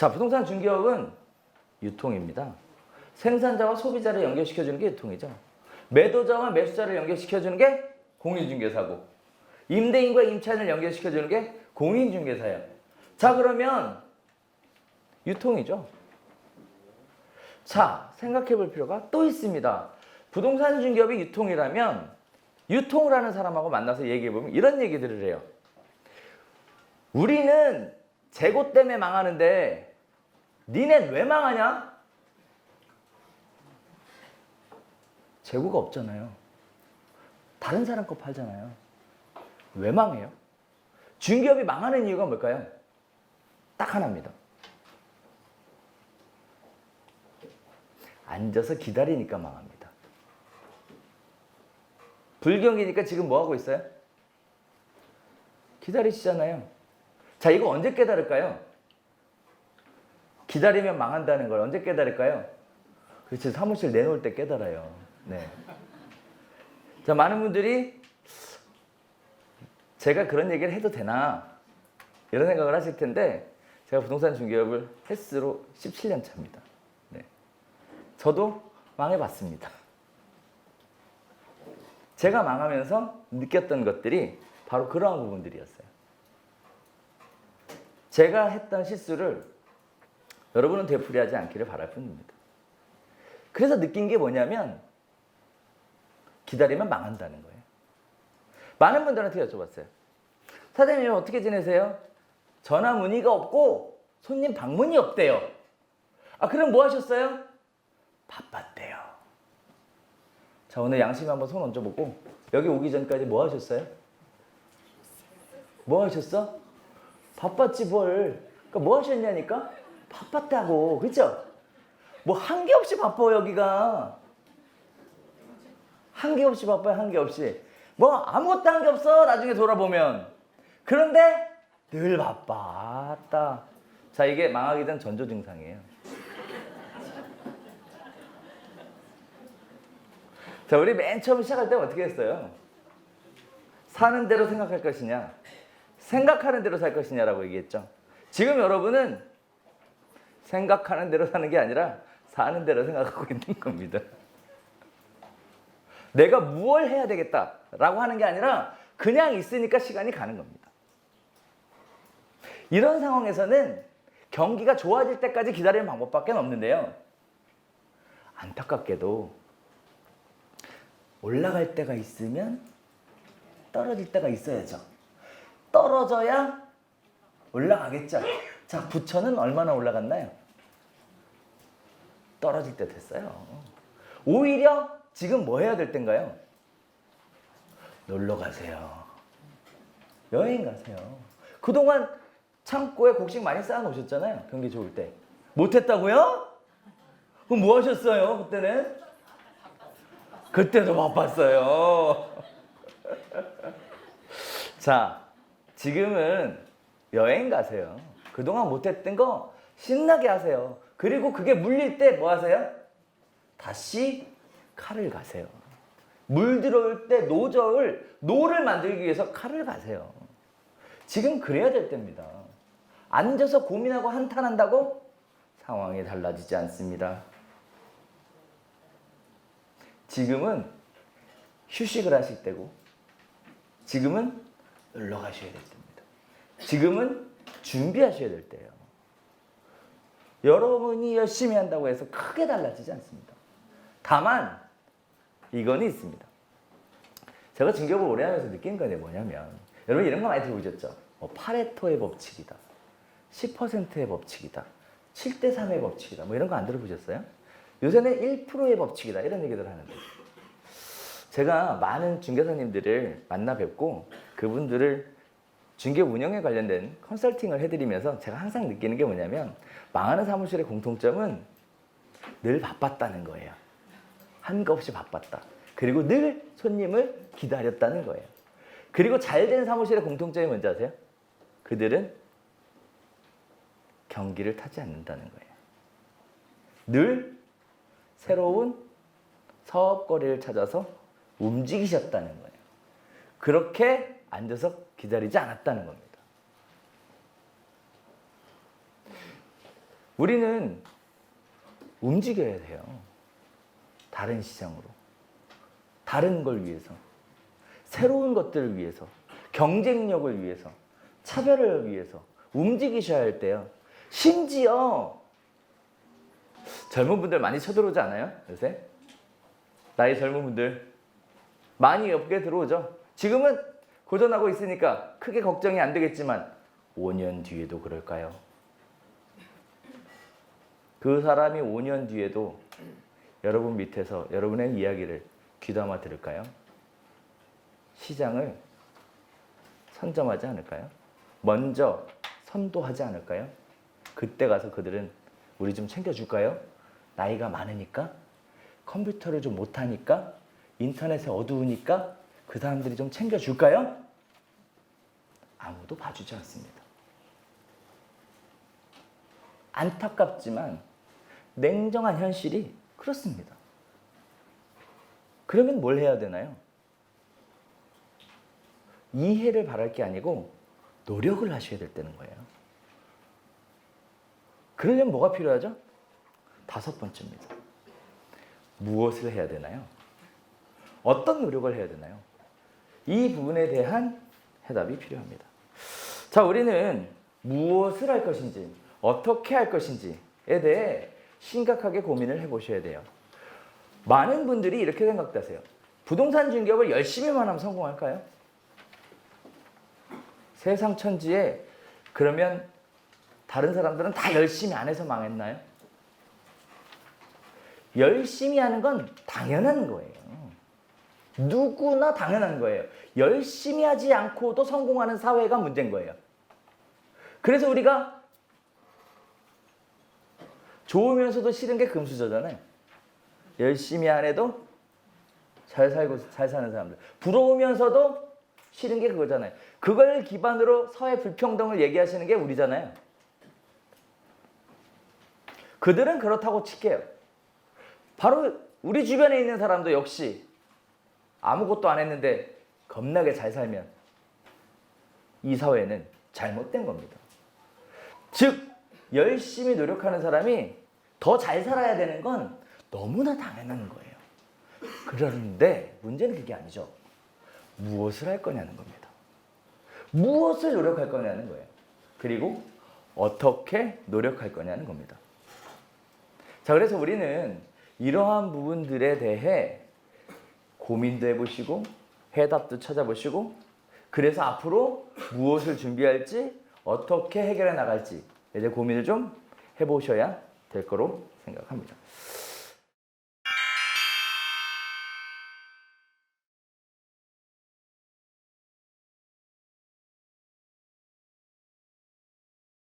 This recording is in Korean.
자, 부동산 중개업은 유통입니다. 생산자와 소비자를 연결시켜주는 게 유통이죠. 매도자와 매수자를 연결시켜주는 게 공인중개사고, 임대인과 임차인을 연결시켜주는 게 공인중개사예요. 자, 그러면 유통이죠. 자, 생각해 볼 필요가 또 있습니다. 부동산 중개업이 유통이라면 유통을 하는 사람하고 만나서 얘기해 보면 이런 얘기들을 해요. 우리는 재고 때문에 망하는데 니넨 왜 망하냐? 재고가 없잖아요. 다른 사람 거 팔잖아요. 왜 망해요? 중개업이 망하는 이유가 뭘까요? 딱 하나입니다. 앉아서 기다리니까 망합니다. 불경기니까 지금 뭐 하고 있어요? 기다리시잖아요. 자, 이거 언제 깨달을까요? 기다리면 망한다는 걸 언제 깨달을까요? 그렇지, 사무실 내놓을 때 깨달아요. 네. 자, 많은 분들이 제가 그런 얘기를 해도 되나 이런 생각을 하실 텐데 제가 부동산 중개업을 횟수로 17년 차입니다. 네. 저도 망해봤습니다. 제가 망하면서 느꼈던 것들이 바로 그러한 부분들이었어요. 제가 했던 실수를 여러분은 되풀이하지 않기를 바랄 뿐입니다. 그래서 느낀 게 뭐냐면 기다리면 망한다는 거예요. 많은 분들한테 여쭤봤어요. 사장님 어떻게 지내세요? 전화 문의가 없고 손님 방문이 없대요. 아 그럼 뭐 하셨어요? 바빴대요. 자 오늘 양심 한번 손 얹어보고 여기 오기 전까지 뭐 하셨어요? 뭐 하셨어? 바빴지 뭘. 그러니까 뭐 하셨냐니까? 바빴다고. 그죠? 뭐한게 없이 바빠 여기가. 한게 없이 바빠요 한게 없이. 뭐 아무것도 한 게 없어 나중에 돌아보면. 그런데 늘 바빴다. 자 이게 망하기 전 전조 증상이에요. 자 우리 맨 처음 시작할 때 어떻게 했어요? 사는 대로 생각할 것이냐, 생각하는 대로 살 것이냐라고 얘기했죠. 지금 여러분은 생각하는 대로 사는 게 아니라 사는 대로 생각하고 있는 겁니다. 내가 무엇을 해야 되겠다라고 하는 게 아니라 그냥 있으니까 시간이 가는 겁니다. 이런 상황에서는 경기가 좋아질 때까지 기다리는 방법밖에 없는데요. 안타깝게도 올라갈 때가 있으면 떨어질 때가 있어야죠. 떨어져야 올라가겠죠. 자, 부처는 얼마나 올라갔나요? 떨어질 때 됐어요. 오히려 지금 뭐 해야 될 땐가요? 놀러 가세요. 여행 가세요. 그동안 창고에 곡식 많이 쌓아 놓으셨잖아요. 경기 좋을 때. 못 했다고요? 그럼 뭐 하셨어요? 그때는? 그때도 바빴어요. 자, 지금은 여행 가세요. 그동안 못했던 거 신나게 하세요. 그리고 그게 물릴 때 뭐 하세요? 다시 칼을 가세요. 물 들어올 때 노저울, 노를 만들기 위해서 칼을 가세요. 지금 그래야 될 때입니다. 앉아서 고민하고 한탄한다고 상황이 달라지지 않습니다. 지금은 휴식을 하실 때고, 지금은 놀러 가셔야 될 때입니다. 지금은 준비하셔야 될 때예요. 여러분이 열심히 한다고 해서 크게 달라지지 않습니다. 다만 이건 있습니다. 제가 진격을 오래 하면서 느낀 건데 뭐냐면 여러분 이런 거 많이 들어보셨죠? 뭐 파레토의 법칙이다. 10%의 법칙이다. 7대 3의 법칙이다. 뭐 이런 거 안 들어보셨어요? 요새는 1%의 법칙이다. 이런 얘기들 하는데 제가 많은 중개사님들을 만나 뵙고 그분들을 중개 운영에 관련된 컨설팅을 해드리면서 제가 항상 느끼는 게 뭐냐면 망하는 사무실의 공통점은 늘 바빴다는 거예요. 한 거 없이 바빴다. 그리고 늘 손님을 기다렸다는 거예요. 그리고 잘 된 사무실의 공통점이 뭔지 아세요? 그들은 경기를 타지 않는다는 거예요. 늘 새로운 사업거리를 찾아서 움직이셨다는 거예요. 그렇게 앉아서 기다리지 않았다는 겁니다. 우리는 움직여야 돼요. 다른 시장으로. 다른 걸 위해서. 새로운 것들을 위해서. 경쟁력을 위해서. 차별을 위해서. 움직이셔야 할 때요. 심지어 젊은 분들 많이 쳐들어오지 않아요? 요새? 나이 젊은 분들 많이 업계 들어오죠. 지금은 고전하고 있으니까 크게 걱정이 안 되겠지만 5년 뒤에도 그럴까요? 그 사람이 5년 뒤에도 여러분 밑에서 여러분의 이야기를 귀담아 들을까요? 시장을 선점하지 않을까요? 먼저 선도하지 않을까요? 그때 가서 그들은 우리 좀 챙겨줄까요? 나이가 많으니까 컴퓨터를 좀 못하니까 인터넷에 어두우니까 그 사람들이 좀 챙겨줄까요? 아무도 봐주지 않습니다. 안타깝지만 냉정한 현실이 그렇습니다. 그러면 뭘 해야 되나요? 이해를 바랄 게 아니고 노력을 하셔야 될 때는 거예요. 그러려면 뭐가 필요하죠? 다섯 번째입니다. 무엇을 해야 되나요? 어떤 노력을 해야 되나요? 이 부분에 대한 해답이 필요합니다. 자, 우리는 무엇을 할 것인지, 어떻게 할 것인지에 대해 심각하게 고민을 해보셔야 돼요. 많은 분들이 이렇게 생각하세요. 부동산 중개업을 열심히만 하면 성공할까요? 세상 천지에 그러면 다른 사람들은 다 열심히 안 해서 망했나요? 열심히 하는 건 당연한 거예요. 누구나 당연한 거예요. 열심히 하지 않고도 성공하는 사회가 문제인 거예요. 그래서 우리가 좋으면서도 싫은 게 금수저잖아요. 열심히 안 해도 잘 살고 잘 사는 사람들. 부러우면서도 싫은 게 그거잖아요. 그걸 기반으로 사회 불평등을 얘기하시는 게 우리잖아요. 그들은 그렇다고 칠게요. 바로 우리 주변에 있는 사람도 역시 아무것도 안 했는데 겁나게 잘 살면 이 사회는 잘못된 겁니다. 즉, 열심히 노력하는 사람이 더 잘 살아야 되는 건 너무나 당연한 거예요. 그런데 문제는 그게 아니죠. 무엇을 할 거냐는 겁니다. 무엇을 노력할 거냐는 거예요. 그리고 어떻게 노력할 거냐는 겁니다. 자, 그래서 우리는 이러한 부분들에 대해 고민도 해보시고 해답도 찾아보시고 그래서 앞으로 무엇을 준비할지 어떻게 해결해 나갈지 이제 고민을 좀 해보셔야 될 거로 생각합니다.